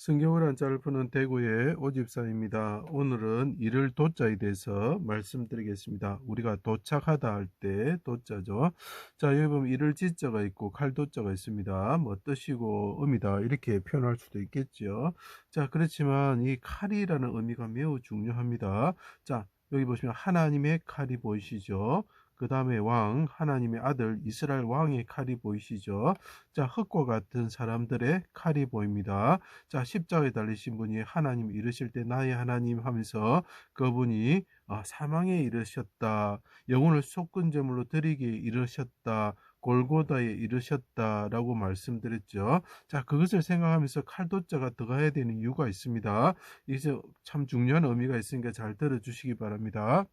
성경을 한자를 푸는 대구의 오집사입니다. 오늘은 이를 도자에 대해서 말씀드리겠습니다. 우리가 도착하다 할 때 도자죠. 자, 여기 보면 이를 지자가 있고 칼 도자가 있습니다. 뭐 뜻이고 의미다 이렇게 표현할 수도 있겠죠. 자, 그렇지만 이 칼이라는 의미가 매우 중요합니다. 자, 여기 보시면 하나님의 칼이 보이시죠? 그 다음에 왕, 하나님의 아들, 이스라엘 왕의 칼이 보이시죠? 자, 흙과 같은 사람들의 칼이 보입니다. 자, 십자가에 달리신 분이 하나님 이르실 때 나의 하나님 하면서 그분이 아, 사망에 이르셨다. 영혼을 속근제물로 드리게 이르셨다. 골고다에 이르셨다라고 말씀드렸죠. 자, 그것을 생각하면서 칼도자가 들어가야 되는 이유가 있습니다. 이제 참 중요한 의미가 있으니까 잘 들어주시기 바랍니다.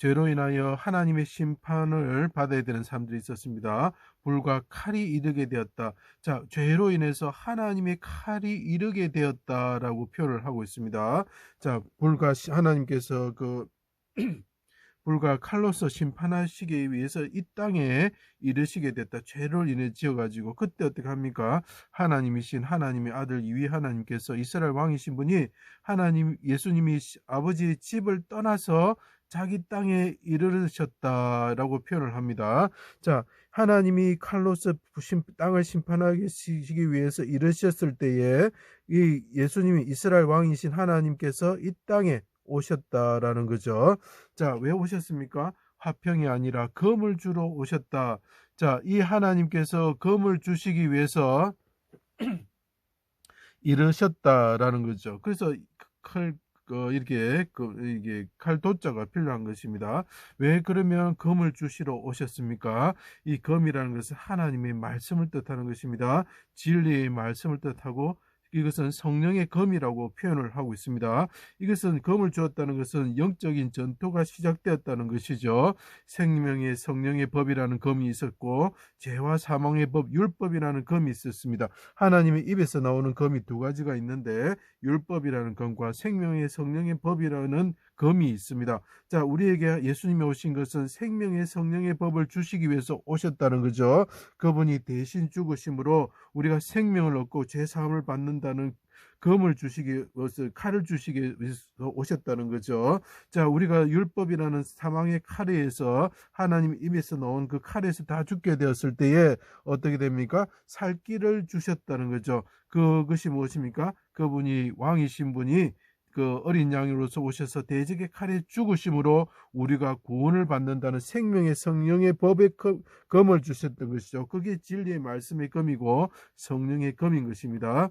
죄로 인하여 하나님의 심판을 받아야 되는 사람들이 있었습니다. 불과 칼이 이르게 되었다. 자, 죄로 인해서 하나님의 칼이 이르게 되었다라고 표현을 하고 있습니다. 자, 불과 하나님께서 그 불과 칼로서 심판하시기 위해서 이 땅에 이르시게 됐다. 죄를 인해 지어가지고 그때 어떻게 합니까? 하나님이신 하나님의 아들 이위 하나님께서 이스라엘 왕이신 분이 하나님 예수님이 아버지의 집을 떠나서 자기 땅에 이르르셨다라고 표현을 합니다. 자, 하나님이 칼로스 땅을 심판하시기 위해서 이르셨을 때에 이 예수님이 이스라엘 왕이신 하나님께서 이 땅에 오셨다라는 거죠. 자, 왜 오셨습니까? 화평이 아니라 검을 주러 오셨다. 자, 이 하나님께서 검을 주시기 위해서 이르셨다라는 거죠. 그래서 칼 어, 이렇게 그, 이게 칼도자가 필요한 것입니다. 왜 그러면 검을 주시러 오셨습니까? 이 검이라는 것은 하나님의 말씀을 뜻하는 것입니다. 진리의 말씀을 뜻하고 이것은 성령의 검이라고 표현을 하고 있습니다. 이것은 검을 주었다는 것은 영적인 전투가 시작되었다는 것이죠. 생명의 성령의 법이라는 검이 있었고 죄와 사망의 법 율법이라는 검이 있었습니다. 하나님의 입에서 나오는 검이 두 가지가 있는데 율법이라는 검과 생명의 성령의 법이라는 검이 있습니다. 자, 우리에게 예수님이 오신 것은 생명의 성령의 법을 주시기 위해서 오셨다는 거죠. 그분이 대신 죽으심으로 우리가 생명을 얻고 죄 사함을 받는다는 검을 주시기 칼을 주시기 위해서 오셨다는 거죠. 자, 우리가 율법이라는 사망의 칼에 의해서 하나님 입에서 나온 그 칼에서 다 죽게 되었을 때에 어떻게 됩니까? 살 길을 주셨다는 거죠. 그것이 무엇입니까? 그분이 왕이신 분이 그 어린 양으로서 오셔서 대적의 칼에 죽으심으로 우리가 구원을 받는다는 생명의 성령의 법의 검을 주셨던 것이죠. 그게 진리의 말씀의 검이고 성령의 검인 것입니다.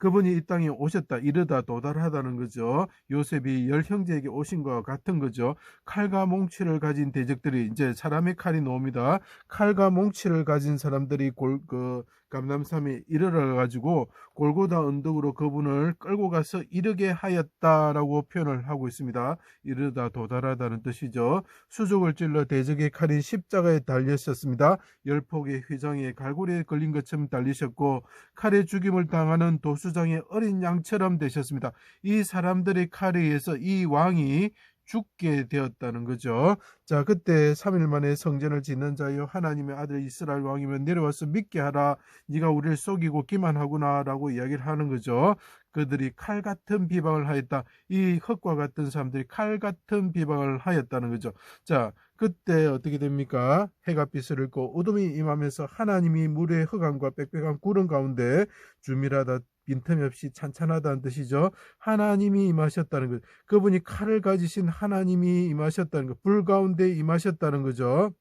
그분이 이 땅에 오셨다 이르다 도달하다는 거죠. 요셉이 열 형제에게 오신 것과 같은 거죠. 칼과 몽치를 가진 대적들이 이제 사람의 칼이 나옵니다. 칼과 몽치를 가진 사람들이 골, 그 감남산에 이르러 가지고 골고다 언덕으로 그분을 끌고 가서 이르게 하였다라고 표현을 하고 있습니다. 이르다 도달하다는 뜻이죠. 수족을 찔러 대적의 칼인 십자가에 달렸었습니다. 열폭의 휘장에 갈고리에 걸린 것처럼 달리셨고 칼에 죽임을 당하는 도수 장의 어린 양처럼 되셨습니다. 이 사람들의 칼에 의해서 이 왕이 죽게 되었다는 거죠. 자, 그때 3일 만에 성전을 짓는 자여 하나님의 아들 이스라엘 왕이면 내려와서 믿게 하라. 네가 우리를 속이고 기만하구나라고 이야기를 하는 거죠. 그들이 칼 같은 비방을 하였다. 이 흙과 같은 사람들이 칼 같은 비방을 하였다는 거죠. 자, 그때 어떻게 됩니까? 해가 빛을 잃고 어둠이 임하면서 하나님이 물의 흑암과 빽빽한 구름 가운데 주밀하다 빈틈이 없이 찬찬하다는 뜻이죠. 하나님이 임하셨다는 것. 그분이 칼을 가지신 하나님이 임하셨다는 것. 불 가운데 임하셨다는 거죠.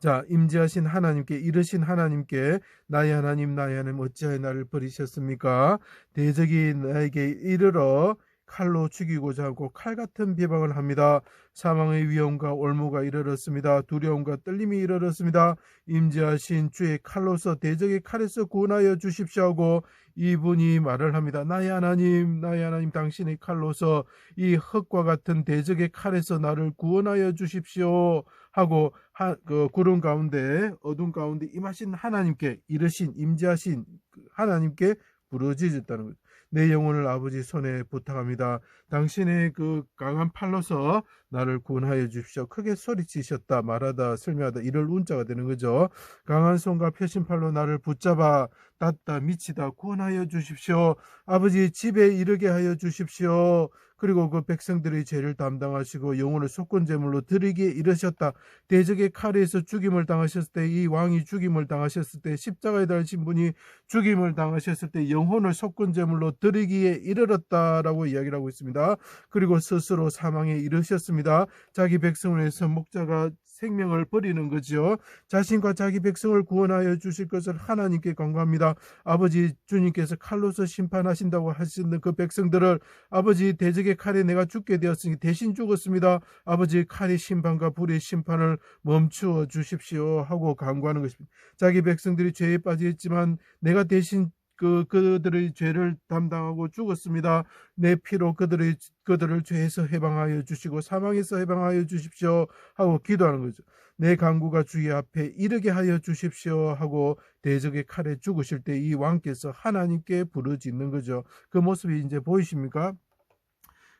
자, 임재하신 하나님께 이르신 하나님께 나의 하나님 나의 하나님 어찌하여 나를 버리셨습니까? 대적이 나에게 이르러 칼로 죽이고자 하고 칼 같은 비방을 합니다. 사망의 위험과 올무가 이르렀습니다. 두려움과 떨림이 이르렀습니다. 임재하신 주의 칼로서 대적의 칼에서 구원하여 주십시오 하고 이분이 말을 합니다. 나의 하나님, 나의 하나님 당신의 칼로서 이 흙과 같은 대적의 칼에서 나를 구원하여 주십시오 하고 하, 그 구름 가운데 어둠 가운데 임하신 하나님께 이르신 임재하신 그 하나님께 부르짖었다는 거죠. 내 영혼을 아버지 손에 부탁합니다. 당신의 그 강한 팔로서 나를 구원하여 주십시오. 크게 소리치셨다 말하다 설명하다 이럴 운자가 되는 거죠. 강한 손과 표심팔로 나를 붙잡아 닿다 미치다 구원하여 주십시오. 아버지 집에 이르게 하여 주십시오. 그리고 그 백성들의 죄를 담당하시고 영혼을 속건제물로 드리기에 이르셨다. 대적의 칼에서 죽임을 당하셨을 때 이 왕이 죽임을 당하셨을 때 십자가에 달신 분이 죽임을 당하셨을 때 영혼을 속건제물로 드리기에 이르렀다라고 이야기를 하고 있습니다. 그리고 스스로 사망에 이르셨습니다. 자기 백성을 위해서 목자가 생명을 버리는 거죠. 자신과 자기 백성을 구원하여 주실 것을 하나님께 간구합니다. 아버지 주님께서 칼로서 심판하신다고 하시는 그 백성들을 아버지 대적의 칼에 내가 죽게 되었으니 대신 죽었습니다. 아버지 칼의 심판과 불의 심판을 멈추어 주십시오 하고 간구하는 것입니다. 자기 백성들이 죄에 빠져 있지만 내가 대신 그 그들의 죄를 담당하고 죽었습니다. 내 피로 그들의 그들을 죄에서 해방하여 주시고 사망에서 해방하여 주십시오 하고 기도하는 거죠. 내 강구가 주의 앞에 이르게 하여 주십시오 하고 대적의 칼에 죽으실 때 이 왕께서 하나님께 부르짖는 거죠. 그 모습이 이제 보이십니까?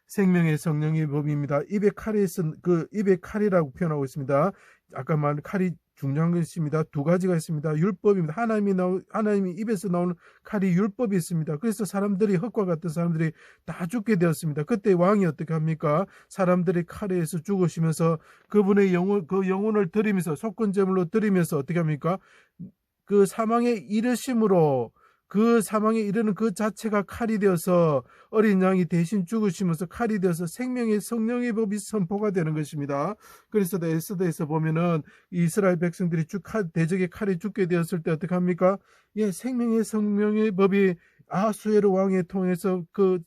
생명의 성령의 법입니다. 입에 칼이 쓴그 입에 칼이라고 표현하고 있습니다. 아까 말한 칼이 중요한 것입니다. 두 가지가 있습니다. 율법입니다. 하나님이 나오, 하나님이 입에서 나오는 칼이 율법이 있습니다. 그래서 사람들이 흑과 같은 사람들이 다 죽게 되었습니다. 그때 왕이 어떻게 합니까? 사람들이 칼에 의해서 죽으시면서 그분의 영혼 그 영혼을 드리면서 속건제물로 드리면서 어떻게 합니까? 그 사망에 이르심으로 그 사망에 이르는 그 자체가 칼이 되어서 어린 양이 대신 죽으시면서 칼이 되어서 생명의 성령의 법이 선포가 되는 것입니다. 그래서 에스더에서 보면은 이스라엘 백성들이 쭉 대적의 칼이 죽게 되었을 때 어떻게 합니까? 예, 생명의 성령의 법이 아수에르 왕에 통해서 그,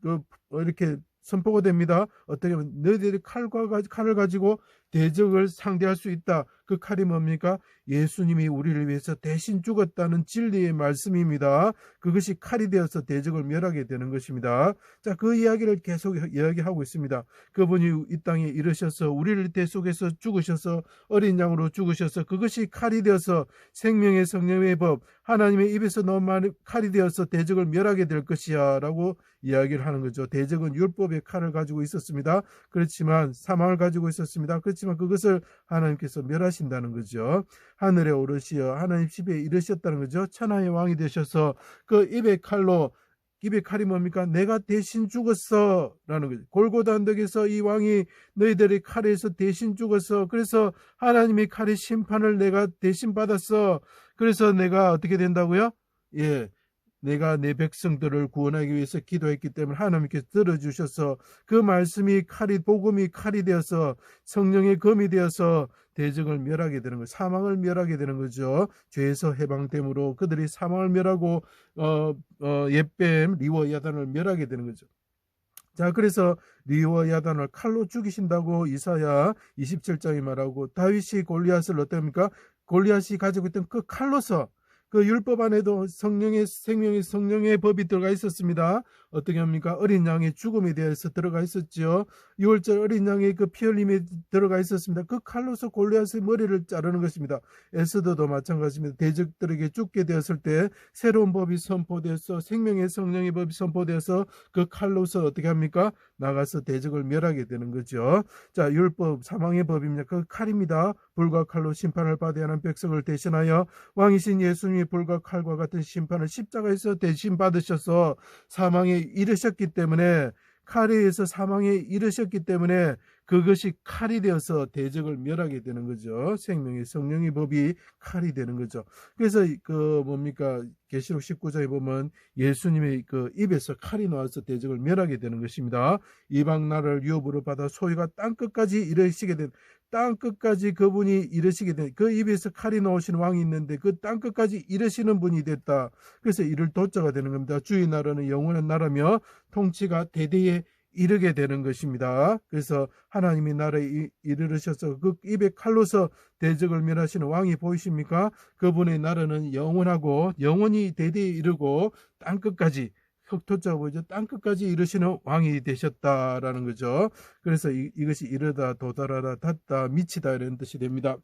그 이렇게 선포가 됩니다. 어떻게 하면 너희들이 칼과 칼을 가지고 대적을 상대할 수 있다. 그 칼이 뭡니까? 예수님이 우리를 위해서 대신 죽었다는 진리의 말씀입니다. 그것이 칼이 되어서 대적을 멸하게 되는 것입니다. 자, 그 이야기를 계속 이야기하고 있습니다. 그분이 이 땅에 이르셔서 우리를 대속해서 죽으셔서 어린 양으로 죽으셔서 그것이 칼이 되어서 생명의 성령의 법, 하나님의 입에서 나온 말 칼이 되어서 대적을 멸하게 될 것이야 라고 이야기를 하는 거죠. 대적은 율법의 칼을 가지고 있었습니다. 그렇지만 사망을 가지고 있었습니다. 그렇지만 그것을 하나님께서 멸하 신다는 거죠. 하늘에 오르시어 하나님 집에 이르셨다는 거죠. 천하의 왕이 되셔서 그 입의 칼로 입의 칼이 뭡니까? 내가 대신 죽었어. 라는 거죠. 골고다 언덕에서 이 왕이 너희들의 칼에서 대신 죽었어. 그래서 하나님의 칼의 심판을 내가 대신 받았어. 그래서 내가 어떻게 된다고요? 예. 내가 내 백성들을 구원하기 위해서 기도했기 때문에 하나님께서 들어주셔서 그 말씀이 칼이 복음이 칼이 되어서 성령의 검이 되어서 대적을 멸하게 되는 거, 사망을 멸하게 되는 거죠. 죄에서 해방됨으로 그들이 사망을 멸하고 어, 어, 옛뱀 리워 야단을 멸하게 되는 거죠. 자, 그래서 리워 야단을 칼로 죽이신다고 이사야 27장이 말하고 다윗이 골리앗을 어떻습니까? 골리앗이 가지고 있던 그 칼로서 그 율법 안에도 성령의 생명의 성령의 법이 들어가 있었습니다. 어떻게 합니까? 어린 양의 죽음에 대해서 들어가 있었지요. 6월절 어린 양의 그 피 흘림에 들어가 있었습니다. 그 칼로서 골리앗의 머리를 자르는 것입니다. 에스더도 마찬가지입니다. 대적들에게 죽게 되었을 때 새로운 법이 선포되어서 생명의 성령의 법이 선포되어서 그 칼로서 어떻게 합니까? 나가서 대적을 멸하게 되는 거죠. 자, 율법 사망의 법입니다. 그 칼입니다. 불과 칼로 심판을 받아야 하는 백성을 대신하여 왕이신 예수님이 불과 칼과 같은 심판을 십자가에서 대신 받으셔서 사망에 이르셨기 때문에 칼에 의해서 사망에 이르셨기 때문에 그것이 칼이 되어서 대적을 멸하게 되는 거죠. 생명의 성령의 법이 칼이 되는 거죠. 그래서 그 뭡니까 계시록 19장에 보면 예수님의 그 입에서 칼이 나와서 대적을 멸하게 되는 것입니다. 이방 나라를 유업으로 받아 소유가 땅 끝까지 이르시게 된 땅 끝까지 그분이 이르시게 된 그 입에서 칼이 나오신 왕이 있는데 그 땅 끝까지 이르시는 분이 됐다. 그래서 이를 도자가 되는 겁니다. 주의 나라는 영원한 나라며 통치가 대대에 이르게 되는 것입니다. 그래서 하나님이 나라에 이르르셔서 그 입에 칼로서 대적을 멸하시는 왕이 보이십니까? 그분의 나라는 영원하고 영원히 대대에 이르고 땅 끝까지 흑토자 보이죠? 땅끝까지 이르시는 왕이 되셨다라는 거죠. 그래서 이, 이것이 이르다 도달하다 닿다 미치다 이런 뜻이 됩니다.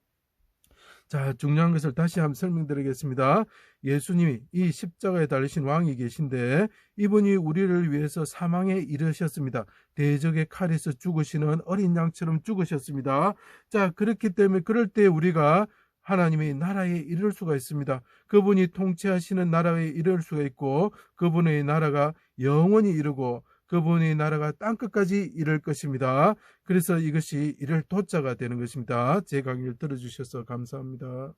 자, 중요한 것을 다시 한번 설명드리겠습니다. 예수님이 이 십자가에 달리신 왕이 계신데 이분이 우리를 위해서 사망에 이르셨습니다. 대적의 칼에서 죽으시는 어린 양처럼 죽으셨습니다. 자, 그렇기 때문에 그럴 때 우리가 하나님의 나라에 이를 수가 있습니다. 그분이 통치하시는 나라에 이를 수가 있고 그분의 나라가 영원히 이르고 그분의 나라가 땅끝까지 이를 것입니다. 그래서 이것이 이를 도자가 되는 것입니다. 제 강의를 들어주셔서 감사합니다.